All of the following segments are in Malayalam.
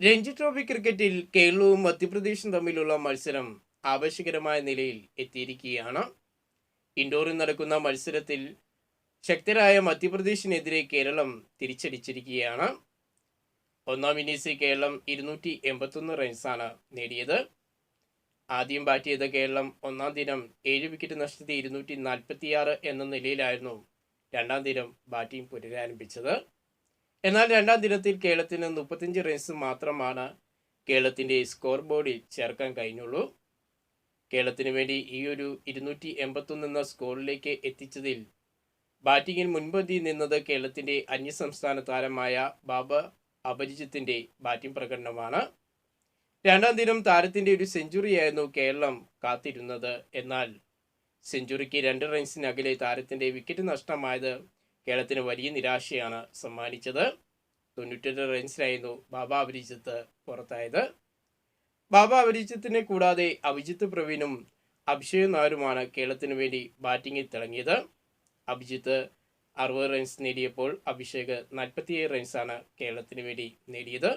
രഞ്ജി ട്രോഫി ക്രിക്കറ്റിൽ കേരളവും മധ്യപ്രദേശും തമ്മിലുള്ള മത്സരം ആവശ്യകരമായ നിലയിൽ എത്തിയിരിക്കുകയാണ്. ഇൻഡോറിൽ നടക്കുന്ന മത്സരത്തിൽ ശക്തരായ മധ്യപ്രദേശിനെതിരെ കേരളം തിരിച്ചടിച്ചിരിക്കുകയാണ്. ഒന്നാം ഇന്നിംഗ്സിൽ കേരളം ഇരുന്നൂറ്റി എൺപത്തൊന്ന് റൺസാണ് നേടിയത്. ആദ്യം ബാറ്റ് ചെയ്ത കേരളം ഒന്നാം ദിനം ഏഴ് വിക്കറ്റ് നഷ്ടത്തിൽ ഇരുന്നൂറ്റി നാൽപ്പത്തിയാറ് എന്ന നിലയിലായിരുന്നു രണ്ടാം ദിനം ബാറ്റിംഗ് പുനരാരംഭിച്ചത്. എന്നാൽ രണ്ടാം ദിനത്തിൽ കേരളത്തിന് മുപ്പത്തിയഞ്ച് റൺസ് മാത്രമാണ് കേരളത്തിന്റെ സ്കോർ ബോർഡിൽ ചേർക്കാൻ കഴിഞ്ഞുള്ളൂ. കേരളത്തിന് വേണ്ടി ഈ ഒരു ഇരുന്നൂറ്റി എൺപത്തൊന്ന് എന്ന സ്കോറിലേക്ക് എത്തിച്ചതിൽ ബാറ്റിങ്ങിൽ മുൻപന്തി നിന്നത് കേരളത്തിന്റെ അന്യസംസ്ഥാന താരമായ ബാബ അപരിജിത്തിന്റെ ബാറ്റിംഗ് പ്രകടനമാണ്. രണ്ടാം ദിനം താരത്തിന്റെ ഒരു സെഞ്ചുറിയായിരുന്നു കേരളം കാത്തിരുന്നത്. എന്നാൽ സെഞ്ചുറിക്ക് രണ്ട് റൺസിനകലെ താരത്തിന്റെ വിക്കറ്റ് നഷ്ടമായത് കേരളത്തിന് വലിയ നിരാശയാണ് സമ്മാനിച്ചത്. തൊണ്ണൂറ്റെട്ട് റൺസിലായിരുന്നു ബാബ അഭിജിത്ത് പുറത്തായത്. ബാബ അഭിജിത്തിനെ കൂടാതെ അഭിജിത്ത് പ്രവീണും അഭിഷേക് നായരുമാണ് കേരളത്തിന് വേണ്ടി ബാറ്റിംഗിൽ തിളങ്ങിയത്. അഭിജിത്ത് അറുപത് റൺസ് നേടിയപ്പോൾ അഭിഷേക് നാൽപ്പത്തിയേഴ് റൺസാണ് കേരളത്തിന് വേണ്ടി നേടിയത്.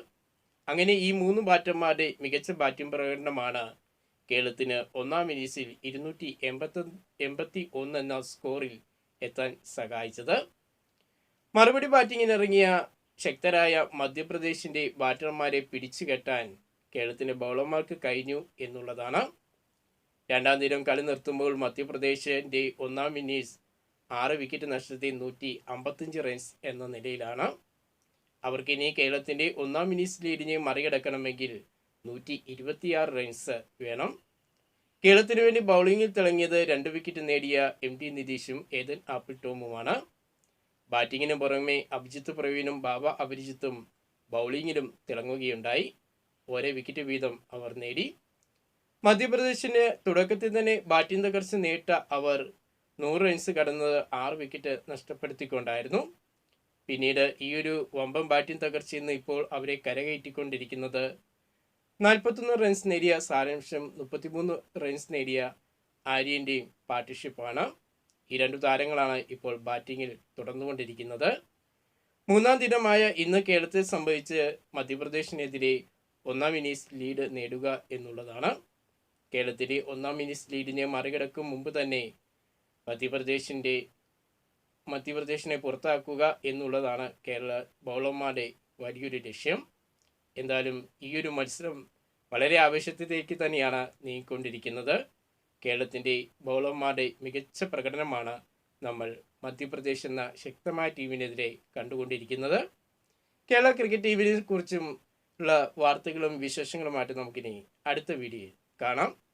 അങ്ങനെ ഈ മൂന്ന് ബാറ്റർമാരുടെ മികച്ച ബാറ്റിംഗ് പ്രകടനമാണ് കേരളത്തിന് ഒന്നാം ഇന്നിങ്സിൽ ഇരുന്നൂറ്റി എൺപത്തി എൺപത്തി ഒന്ന് എന്ന സ്കോറിൽ എത്താൻ സഹായിച്ചത്. മറുപടി ബാറ്റിങ്ങിനിറങ്ങിയ ശക്തരായ മധ്യപ്രദേശിന്റെ ബാറ്റർമാരെ പിടിച്ചു കെട്ടാൻ ബൗളർമാർക്ക് കഴിഞ്ഞു എന്നുള്ളതാണ്. രണ്ടാം ദിനം കളി നിർത്തുമ്പോൾ മധ്യപ്രദേശിന്റെ ഒന്നാം ഇന്നിങ്സ് ആറ് വിക്കറ്റ് നഷ്ടത്തിൽ നൂറ്റി അമ്പത്തഞ്ച് റൺസ് എന്ന നിലയിലാണ്. അവർക്കിനി കേരളത്തിന്റെ ഒന്നാം ഇന്നിങ്സ് ലീഡിനെ മറികടക്കണമെങ്കിൽ നൂറ്റി ഇരുപത്തിയാറ് റൺസ് വേണം. കേരളത്തിന് വേണ്ടി ബൗളിംഗിൽ തിളങ്ങിയത് രണ്ട് വിക്കറ്റ് നേടിയ എം ടി നിതീഷും ഏതൻ ആപ്പിൾ ടോമുമാണ്. ബാറ്റിങ്ങിന് പുറമെ അഭിജിത്ത് പ്രവീണും ബാബ അഭിജിത്തും ബൗളിങ്ങിലും തിളങ്ങുകയുണ്ടായി. ഒരേ വിക്കറ്റ് വീതം അവർ നേടി. മധ്യപ്രദേശിന് തുടക്കത്തിൽ തന്നെ ബാറ്റിംഗ് തകർച്ച നേട്ട അവർ നൂറ് റൺസ് കടന്നത് ആറ് വിക്കറ്റ് നഷ്ടപ്പെടുത്തിക്കൊണ്ടായിരുന്നു. പിന്നീട് ഈ ഒരു വമ്പം ബാറ്റിംഗ് തകർച്ചയിൽ ഇപ്പോൾ അവരെ കരകയറ്റിക്കൊണ്ടിരിക്കുന്നത്. നാൽപ്പത്തൊന്ന് റൺസ് നേടിയ സാരാംശം മുപ്പത്തിമൂന്ന് റൺസ് നേടിയ ആര്യന്റെയും പാർട്ട്ണർഷിപ്പാണ് ഈ രണ്ടു താരങ്ങളാണ് ഇപ്പോൾ ബാറ്റിങ്ങിൽ തുടർന്നുകൊണ്ടിരിക്കുന്നത്. മൂന്നാം ദിനമായ ഇന്ന് കേരളത്തിൽ സംഭവിച്ച് മധ്യപ്രദേശിനെതിരെ ഒന്നാം ഇന്നിംഗ്സ് ലീഡ് നേടുക എന്നുള്ളതാണ്. കേരളത്തിലെ ഒന്നാം ഇന്നിംഗ്സ് ലീഡിനെ മറികടക്കും മുമ്പ് തന്നെ മധ്യപ്രദേശിന്റെ മധ്യപ്രദേശിനെ പുറത്താക്കുക എന്നുള്ളതാണ് കേരള ബൗളർമാരുടെ വലിയൊരു ലക്ഷ്യം. എന്തായാലും ഈയൊരു മത്സരം വളരെ ആവേശത്തിലേക്ക് തന്നെയാണ് നീങ്ങിക്കൊണ്ടിരിക്കുന്നത്. കേരളത്തിന്റെ ബൗളർമാരുടെ മികച്ച പ്രകടനമാണ് നമ്മൾ മധ്യപ്രദേശ് എന്ന ശക്തമായ ടീമിനെതിരെ കണ്ടുകൊണ്ടിരിക്കുന്നത്. കേരള ക്രിക്കറ്റ് ടീമിനെ കുറിച്ചും ഉള്ള വാർത്തകളും വിശേഷങ്ങളുമായിട്ട് നമുക്കിനി അടുത്ത വീഡിയോയിൽ കാണാം.